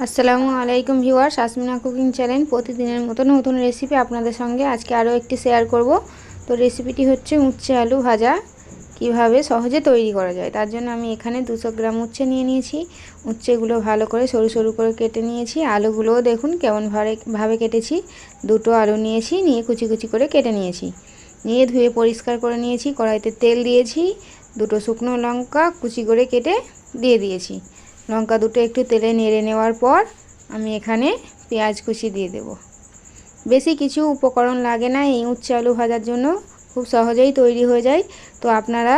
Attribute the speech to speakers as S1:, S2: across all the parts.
S1: আসসালামু আলাইকুম viewers, Asmina cooking channel প্রতিদিনের মতো নতুন রেসিপি আপনাদের সঙ্গে আজকে আরও একটি শেয়ার করব। তো রেসিপিটি হচ্ছে উচ্ছে আলু ভাজা, কীভাবে সহজে তৈরি করা যায়। তার জন্য আমি এখানে দুশো গ্রাম উচ্ছে নিয়ে নিয়েছি। উচ্ছেগুলো ভালো করে সরু সরু করে কেটে নিয়েছি। আলুগুলোও দেখুন কেমন ভাবে কেটেছি। দুটো আলু নিয়েছি, নিয়ে কুচি কুচি করে কেটে নিয়েছি। নিয়ে ধুয়ে পরিষ্কার করে নিয়েছি। কড়াইতে তেল দিয়েছি। দুটো শুকনো লঙ্কা কুচি করে কেটে দিয়ে দিয়েছি। লঙ্কা দুটো একটু তেলে নেড়ে নেওয়ার পর আমি এখানে পেঁয়াজ কুচি দিয়ে দেব। বেশি কিছু উপকরণ লাগে না, এই উচ্ছে আলু ভাজার জন্য খুব সহজেই তৈরি হয়ে যায়। তো আপনারা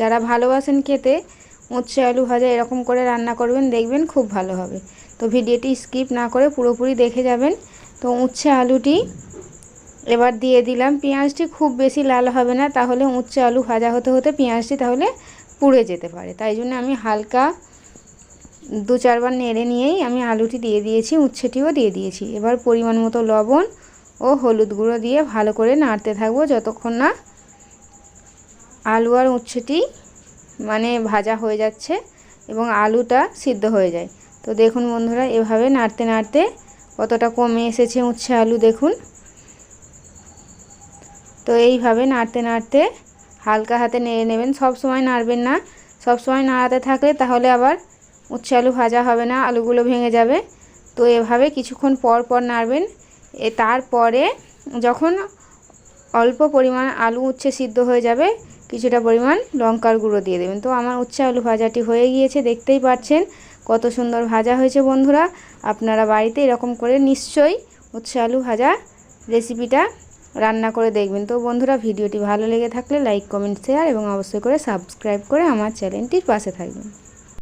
S1: যারা ভালোবাসেন খেতে, উচ্ছে আলু ভাজা এরকম করে রান্না করবেন, দেখবেন খুব ভালো হবে। তো ভিডিওটি স্কিপ না করে পুরোপুরি দেখে যাবেন। তো উচ্ছে আলুটি এবার দিয়ে দিলাম। পেঁয়াজটি খুব বেশি লাল হবে না, তাহলে উচ্ছে আলু ভাজা হতে হতে পেঁয়াজটি তাহলে পুড়ে যেতে পারে। তাই জন্য আমি হালকা দু চারবার নেড়ে নিয়েই আমি আলুটি দিয়ে দিয়েছি, উচ্ছেটিও দিয়ে দিয়েছি। এবার পরিমাণ মতো লবণ ও হলুদ গুঁড়ো দিয়ে ভালো করে নাড়তে থাকব যতক্ষণ না আলু আর উচ্ছেটি মানে ভাজা হয়ে যাচ্ছে এবং আলুটা সিদ্ধ হয়ে যায়। তো দেখুন বন্ধুরা, এভাবে নাড়তে নাড়তে কতটা কমে এসেছে উচ্ছে আলু দেখুন। তো এইভাবে নাড়তে নাড়তে হালকা হাতে নেড়ে নেবেন, সব সময় নাড়বেন না। সব সময় নাড়াতে থাকলে তাহলে আবার উচ্ছে আলু ভাজা হবে না, আলুগুলো ভেঙে যাবে। তো এভাবে কিছুক্ষণ পর পর নাড়বেন। এ তারপরে যখন অল্প পরিমাণ আলু উচ্ছে সিদ্ধ হয়ে যাবে, কিছুটা পরিমাণ লঙ্কার গুঁড়ো দিয়ে দেবেন। তো আমার উচ্ছে আলু ভাজাটি হয়ে গিয়েছে, দেখতেই পাচ্ছেন কত সুন্দর ভাজা হয়েছে বন্ধুরা। আপনারা বাড়িতে এরকম করে নিশ্চয়ই উচ্ছে আলু ভাজা রেসিপিটা রান্না করে দেখবেন। তো বন্ধুরা, ভিডিওটি ভালো লেগে থাকলে লাইক, কমেন্ট, শেয়ার এবং অবশ্যই করে সাবস্ক্রাইব করে আমার চ্যানেলটির পাশে থাকবেন।